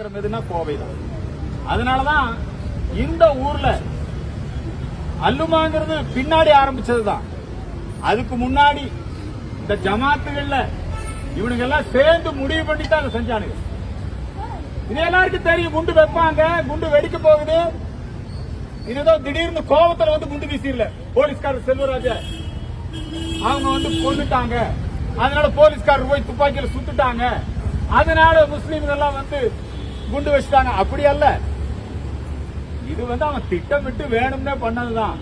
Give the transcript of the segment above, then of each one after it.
எதுனா கோவை தான். அதனாலதான் இந்த ஊர்ல அல்லுமாங்கிறது பின்னாடி ஆரம்பிச்சதுதான். அதுக்கு முன்னாடி இந்த ஜமாத்துகள்ல இவனுங்க எல்லாம் சேர்ந்து முடிவு பண்ணி தான் அதை செஞ்சானுங்க. இது எல்லாருக்கும் தெரியும் குண்டு வைப்பாங்க குண்டு வெடிக்க போகுது. இது ஏதோ திடீர்னு கோபத்துல வந்து குண்டு வீசிடல. போலீஸ்காரர் செல்வராஜ. அவங்க வந்து கொண்டுட்டாங்க அதனால போலீஸ்காரர் போய் துப்பாக்கியில சுட்டுட்டாங்க. அதனால முஸ்லீம்கள் எல்லாம் வந்து குண்டு வச்சுட்டாங்க. அப்படி அல்ல. இது வந்து அவன் திட்டமிட்டு வேணும்னே பண்ணதுதான்.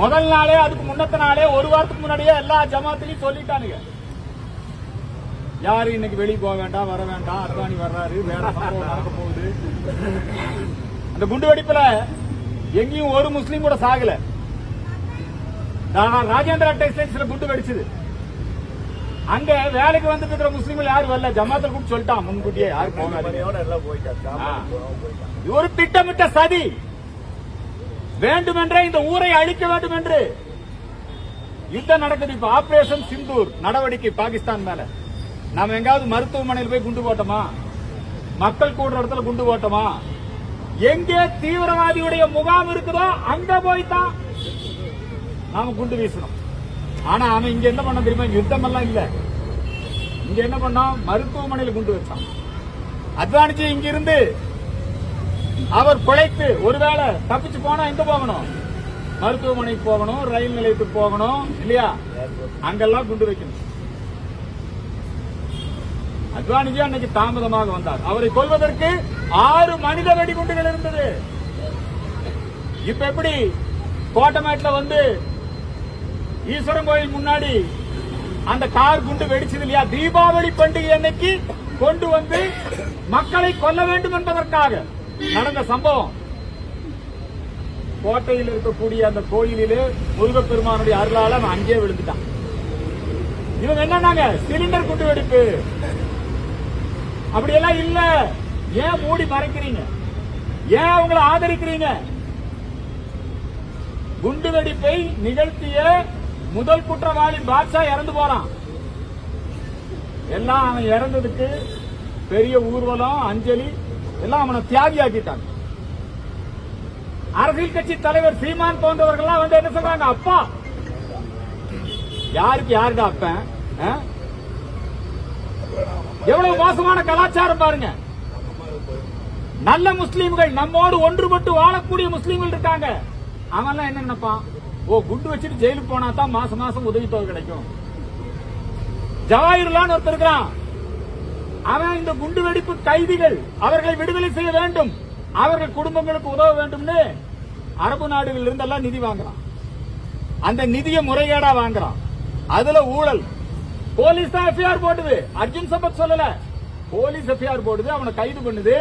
முதல் நாளே அதுக்கு முன்னத்த நாளே ஒரு வாரத்துக்கு முன்னாடியே எல்லா ஜமாத்திலையும் சொல்லிட்டானுங்க. யாரு இன்னைக்கு வெளியே போக வேண்டாம் வர வேண்டாம் அத்வானி வர்றாரு வேற நடக்க போகுது. அந்த குண்டு வெடிப்புல எங்கேயும் ஒரு முஸ்லீம் கூட சாகல. நான் ராஜேந்திரா டெக்ஸ்டைல்ஸ்ல குண்டு வெடிச்சது. அங்க வேலைக்கு வந்து இருக்கிற முஸ்லீம்கள் யாரும் வரல. ஜமாத்தில் கூட சொல்லிட்டான் முன்கூட்டியே. யாரும். இது ஒரு திட்டமிட்ட சதி. வேண்டுமென்றே இந்த ஊரை அழிக்க வேண்டும் என்று யுத்தம் நடக்குது. இப்ப ஆபரேஷன் சிந்தூர் நடவடிக்கை பாகிஸ்தான் மேல. நாம எங்காவது மருத்துவமனையில் போய் குண்டு போட்டோமா? மக்கள் கூடுற இடத்துல குண்டு போட்டோமா? எங்கே தீவிரவாதியுடைய முகாம் இருக்குதோ அங்க போய் தான் நாம குண்டு வீசணும். ஆனா அவன் இங்க என்ன பண்ண தெரியுமா? யுத்தம் எல்லாம் இல்ல. இங்க என்ன பண்ணான் மருத்துவமனையில குண்டு வச்சான் அத்வானிஜி இங்க இருந்து அவர் பிழைத்து ஒருவேளை தப்பிச்சு போனா எங்க போகணும்? மருத்துவமனைக்கு போகணும் ரயில் நிலையத்துக்கு போகணும் இல்லையா? அங்கெல்லாம் குண்டு வைக்கணும். அத்வானிஜி அன்னைக்கு தாமதமாக வந்தார். அவரை கொல்வதற்கு ஆறு மனித வெடிகுண்டுகள் இருந்தது. இப்ப எப்படி? கோட்டமேட்ல வந்து ஈஸ்வரன் கோயில் முன்னாடி அந்த கார் குண்டு வெடிச்சது இல்லையா? தீபாவளி பண்டிகை அன்னைக்கு கொண்டு வந்து மக்களை கொல்ல வேண்டும் என்பதற்காக நடந்த சம்பவம். கோட்டையில் இருக்கக்கூடிய அந்த கோயிலிலே முருகப்பெருமானுடைய அருளால அவன் அங்கேயே விழுந்துட்டான். இவங்க என்னன்னாங்க? சிலிண்டர் குண்டு வெடிப்பு. அப்படியெல்லாம் இல்ல. ஏன் மூடி மறைக்கிறீங்க? ஏன் அவங்களை ஆதரிக்கிறீங்க? குண்டு வெடிப்பை நிகழ்த்திய முதல் குற்றவாளி பாட்ஷா இறந்து போறான். எல்லாம் அவன் இறந்ததுக்கு பெரிய ஊர்வலம் அஞ்சலி எல்லாம் அவனை தியாகி ஆக்கிட்டான் அரசியல் கட்சி தலைவர் சீமான் போன்றவர்கள் வந்து என்ன சொல்றாங்க? அப்பா! யாருக்கு யாருடா அப்பன் எவ்வளவு மோசமான கலாச்சாரம் பாருங்க. நல்ல முஸ்லீம்கள் நம்மோடு ஒன்றுபட்டு வாழக்கூடிய முஸ்லீம்கள் இருக்காங்க. அவன் என்ன நினைப்பான்? ஓ குண்டு வச்சுட்டு ஜெயிலுக்கு போனா தான் மாசம் மாசம் உதவித்தொகை கிடைக்கும். ஜவாஹிர்லான் ஒருத்தர் இருக்கிறான். அவன் இந்த குண்டு வெடிப்பு கைதிகள் அவர்களை விடுதலை செய்ய வேண்டும். அவர்கள் குடும்பங்களுக்கு உதவ வேண்டும்னு அரபு நாடுகளில் இருந்தெல்லாம் நிதி வாங்குறான். அந்த நிதியை முறைகேடா வாங்குறான். அதுல ஊழல். போலீஸ் தான் எஃப்ஐஆர் போடுது. அர்ஜுன் சம்பத் சொல்லல. போலீஸ் எஃப்ஐஆர் போடுது. அவனை கைது பண்ணுது.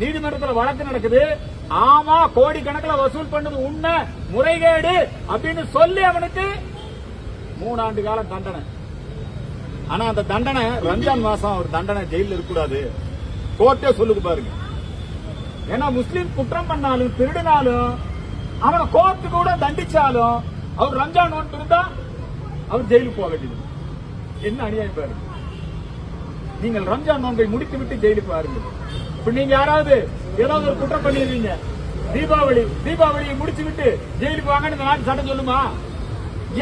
நீதிமன்றத்தில் வழக்கு நடக்குது. ஆமா கோடி கணக்கில் வசூல் பண்ணது உண்மை முறைகேடு அப்படின்னு சொல்லி அவனுக்கு மூணாண்டு காலம் தண்டனை. ஆனா அந்த தண்டனை ரம்ஜான் மாசம் ஒரு தண்டனை ஜெயில இருக்கக்கூடாது. கோர்ட்டே சொல்லுக்கு பாருங்க. ஏன்னா முஸ்லீம் குற்றம் பண்ணாலும் திருடினாலும் அவனை கோர்ட்டு கூட தண்டிச்சாலும் அவர் ரம்ஜான் ஒன்று இருந்தா அவர் ஜெயிலுக்கு போக வேண்டியது. என்ன அநியாயம் பாருங்க. நீங்கள் ரம்ஜான் நோன்பை முடித்துவிட்டு ஜெயிலுக்கு வாருங்கள். இப்ப நீங்க யாராவது ஏதாவது ஒரு குற்றம் பண்ணிடுறீங்க தீபாவளி தீபாவளியை முடிச்சு விட்டு ஜெயிலுக்கு வாங்கன்னு இந்த நாட்டு சட்டம் சொல்லுமா?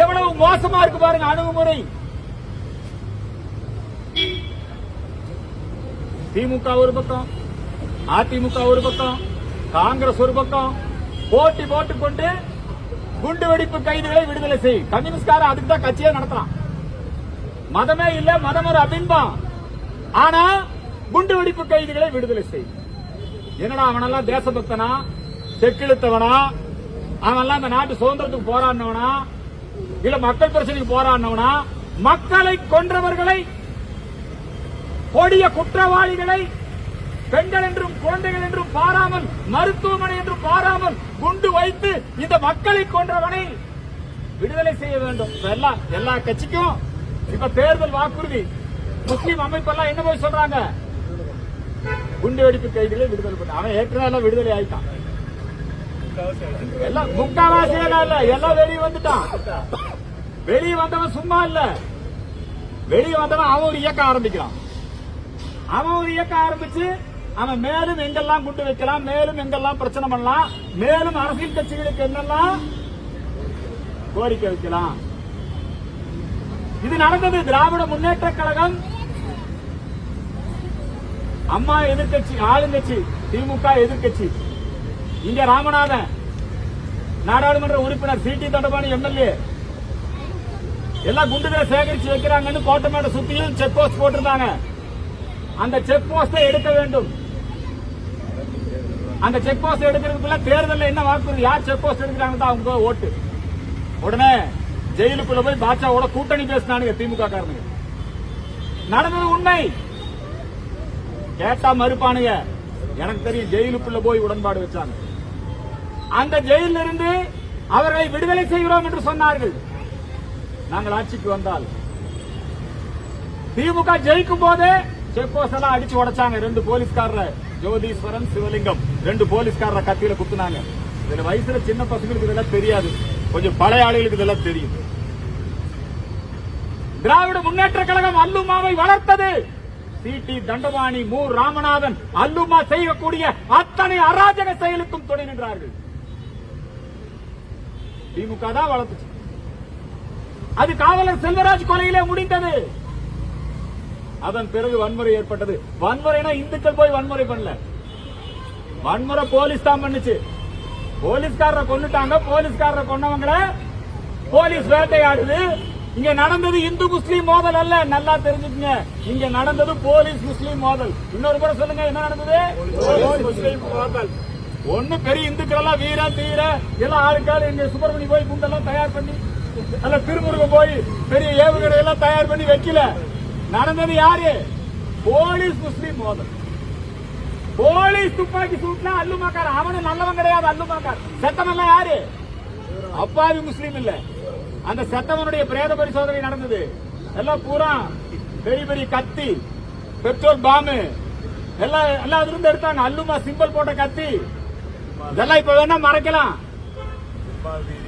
எவ்வளவு மோசமா இருக்கு பாருங்க அணுகுமுறை. திமுக ஒரு பக்கம் அதிமுக ஒரு பக்கம் காங்கிரஸ் ஒரு பக்கம். போட்டி போட்டுக்கொண்டு குண்டு வெடிப்பு கைதிகளை விடுதலை செய். கம்யூனிஸ்ட் அதுக்கு தான் கட்சியே நடத்தலாம் மதமே இல்ல மதம் ஒரு அபின்பம். ஆனா குண்டு வெடிப்பு கைதிகளை விடுதலை செய்யும் என்னடா அவனெல்லாம் தேசபக்தனா? செக்கிழுத்தவனா? அவனெல்லாம் இந்த நாட்டு சுதந்திரத்துக்கு போராடினவனா? இல்ல மக்கள் பிரச்சனைக்கு போராடினவனா? மக்களை கொன்றவர்களை கொடிய குற்றவாளிகளை பெண்கள் என்றும் குழந்தைகள் என்றும் பாராமல் மருத்துவமனை என்றும் பாராமல் குண்டு வைத்து இந்த மக்களை கொன்றவனை விடுதலை செய்ய வேண்டும். எல்லா எல்லா கட்சிக்கும் இப்ப தேர்தல் வாக்குறுதி. முஸ்லீம் அமைப்பெல்லாம் என்ன போய் சொல்றாங்க? குண்டு வெடிப்பு கைதிகளை விடுதலை பண்ண. அவன் ஏற்கனவே எல்லாம் விடுதலை ஆயிட்டான். எல்லாம் முக்காவாசி இல்ல எல்லாம் வெளியே வந்துட்டான். வெளியே வந்தவன் சும்மா இல்ல. வெளியே வந்தவன் அவன் ஒரு இயக்கம் ஆரம்பிக்கிறான். அவன் ஒரு இயக்கம் ஆரம்பிச்சு அவன் மேலும் எங்கெல்லாம் குண்டு வைக்கலாம் மேலும் எங்கெல்லாம் பிரச்சனை பண்ணலாம் மேலும் அரசியல் கட்சிகளுக்கு என்னெல்லாம் கோரிக்கை வைக்கலாம். இது நடந்தது திராவிட முன்னேற்ற கழகம் அம்மா எதிர்க்கட்சி ஆளுங்கட்சி திமுக எதிர்க்கட்சி. இங்க ராமநாதன் நாடாளுமன்ற உறுப்பினர் சிடி தண்டபாணி எம்எல்ஏ. எல்லாம் குண்டுகளை சேகரிச்சு வைக்கிறாங்கன்னு கோட்டமேட சுத்தியும் செக் போஸ்ட் போட்டிருந்தாங்க. அந்த செக் போஸ்டை எடுக்க வேண்டும். அந்த செக் போஸ்ட் எடுக்கிறதுக்குள்ள தேர்தலில் என்ன வாக்குறுதி? யார் செக் போஸ்ட் எடுக்கிறாங்க அவங்க ஓட்டு. உடனே ஜெயிலுக்குள்ள போய் பாட்சாவோட கூட்டணி பேசினானுங்க திமுக காரணங்க நடந்தது உண்மை. கேட்டா மறுப்பானுங்க. எனக்கு தெரியும் ஜெயிலுக்குள்ள போய் உடன்பாடு வச்சாங்க. அந்த ஜெயிலில் இருந்து அவர்களை விடுதலை செய்கிறோம் என்று சொன்னார்கள். நாங்கள் ஆட்சிக்கு வந்தால். திமுக ஜெயிக்கும் போதே செக் போஸ்ட் எல்லாம் அடிச்சு உடைச்சாங்க. ரெண்டு போலீஸ்காரர ஜோதீஸ்வரன் சிவலிங்கம். ரெண்டு போலீஸ்காரர கத்தியில குத்துனாங்க. இதுல வயசுல சின்ன பசங்களுக்கு இதெல்லாம் தெரியாது. கொஞ்சம் பழைய ஆளுகளுக்கு இதெல்லாம் தெரியும். திராவிட முன்னேற்ற கழகம் அல்லுமாவை வளர்த்தது. சிடி தண்டபாணி மு. ராமநாதன் அல்லுமா செய்யக்கூடிய அத்தனை அராஜக செயலுக்கும் துணை நின்றார்கள். திமுக தான் வளர்த்துச்சு. அது காவலர் செல்வராஜ் கொலையிலே முடிந்தது. அதன் பிறகு வன்முறை ஏற்பட்டது. வன்முறைனா இந்துக்கள் போய் வன்முறை பண்ணல. வன்முறை போலீஸ் தான் பண்ணுச்சு. போலீஸ்காரரை கொன்னுட்டாங்க. போலீஸ்காரரை கொன்னவங்கள போலீஸ் வேட்டையாடுது. இங்க நடந்தது இந்து முஸ்லீம் மோதல் அல்ல. நல்லா தெரிஞ்சுக்கங்க. இங்க நடந்தது போலீஸ் முஸ்லீம் மோதல். இன்னொரு கூட சொல்லுங்க என்ன நடந்தது? முஸ்லீம் மோதல். ஒண்ணு பெரிய இந்துக்கள் எல்லாம் வீர தீர எல்லாம் ஆளுக்காள் இங்க சுப்பிரமணி போய் குண்டெல்லாம் தயார் பண்ணி அல்ல திருமுருகன் போய் பெரிய ஏவுகணை எல்லாம் தயார் பண்ணி வைக்கல. நடந்தது யாரு? போலீஸ் முஸ்லீம் மோதல். போலீஸ் துப்பாக்கி சூட்ல அல்லுமாக்கார். அவனு நல்லவன் கிடையாது அல்லுமாக்கார். செத்தவன் யாரு? அப்பாவி முஸ்லீம் இல்ல. அந்த செத்தவனுடைய பிரேத பரிசோதனை நடந்தது. எல்லாம் பூரா பெரிய பெரிய கத்தி பெட்ரோல் பாம்பு எல்லாம் எல்லாம் அதுல இருந்து எடுத்தாங்க. அல்லுமா சிம்பிள் போட்ட கத்தி. இதெல்லாம் இப்ப வேணா மறைக்கலாம்.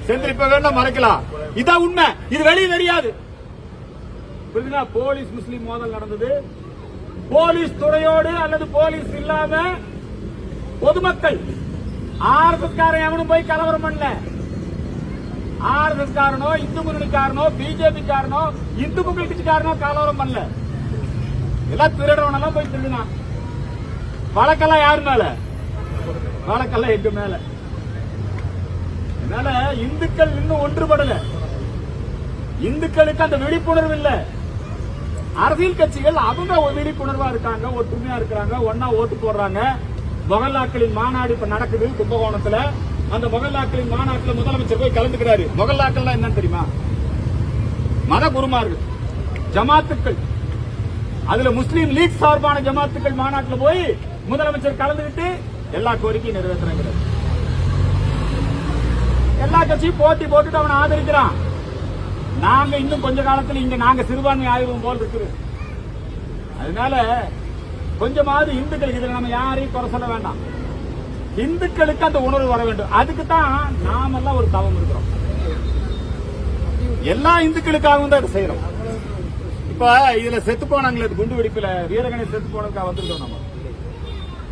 செந்தில் இப்ப வேணா மறைக்கலாம். இதான் உண்மை. இது வெளியே தெரியாது. புரியுதுங்களா போலீஸ் முஸ்லீம் மோதல் நடந்தது. போலீஸ் துறையோடு அல்லது போலீஸ் இல்லாம பொதுமக்கள் ஆர்எஸ்எஸ் காரன் எவனும் போய் கலவரம் பண்ணல. ஆர்எஸ்எஸ் காரனோ இந்து முன்னணி காரணம் பிஜேபி காரனோ இந்து மக்கள் கட்சி காரணம் கலவரம் பண்ணல. எல்லாம் திருடவனெல்லாம் போய் திருடினான் வழக்கெல்லாம் யாரு மேல? வழக்கெல்லாம் எங்க மேல? அதனால இந்துக்கள் இன்னும் ஒன்றுபடல. இந்துக்களுக்கு அந்த விழிப்புணர்வு இல்ல. அரசியல் கட்சிகள் அவங்க ஒரு விழிப்புணர்வா இருக்காங்க ஒற்றுமையா இருக்கிறாங்க ஒன்னா ஓட்டு போடுறாங்க. மொகல்லாக்களின் மாநாடு இப்ப நடக்குது கும்பகோணத்துல. அந்த மொகல்லாக்களின் மாநாட்டில் முதலமைச்சர் போய் கலந்துக்கிறாரு. மொகல்லாக்கள் என்னன்னு தெரியுமா? மத குருமார்கள் ஜமாத்துக்கள். அதுல முஸ்லீம் லீக் சார்பான ஜமாத்துக்கள் மாநாட்டில் போய் முதலமைச்சர் கலந்துக்கிட்டு எல்லா கோரிக்கையும் நிறைவேற்றுறாங்க. எல்லா கட்சியும் போட்டி போட்டுட்டு அவனை ஆதரிக்கிறான். நாங்க இன்னும் கொஞ்ச காலத்தில் இங்க நாங்க சிறுபான்மை ஆய்வம் போல் இருக்கிறோம் அதனால கொஞ்சமாவது இந்துக்கள் இதுல நம்ம யாரையும் குறை சொல்ல வேண்டாம். இந்துக்களுக்கு அந்த உணர்வு வர வேண்டும். அதுக்கு தான் நாமெல்லாம் ஒரு தவம் இருக்கிறோம். எல்லா இந்துக்களுக்காகவும் தான் இதை செய்யறோம். இப்ப இதுல செத்து போனாங்களே குண்டு வெடிப்புல வீரகணை செத்து போனதுக்காக வந்திருக்கோம் நம்ம.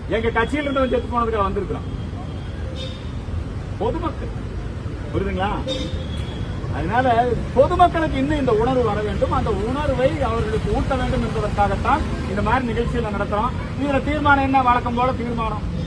எங்க கட்சியில இருந்து செத்து போனதுக்காக வந்திருக்கிறோம். பொதுமக்கள். புரியுதுங்களா? அதனால பொதுமக்களுக்கு இன்னும் இந்த உணர்வு வர வேண்டும். அந்த உணர்வை அவர்களுக்கு ஊட்ட வேண்டும் என்பதற்காகத்தான் இந்த மாதிரி நிகழ்ச்சியில நடத்துறோம். இதுல தீர்மானம் என்ன? வழக்கம் போல தீர்மானம்.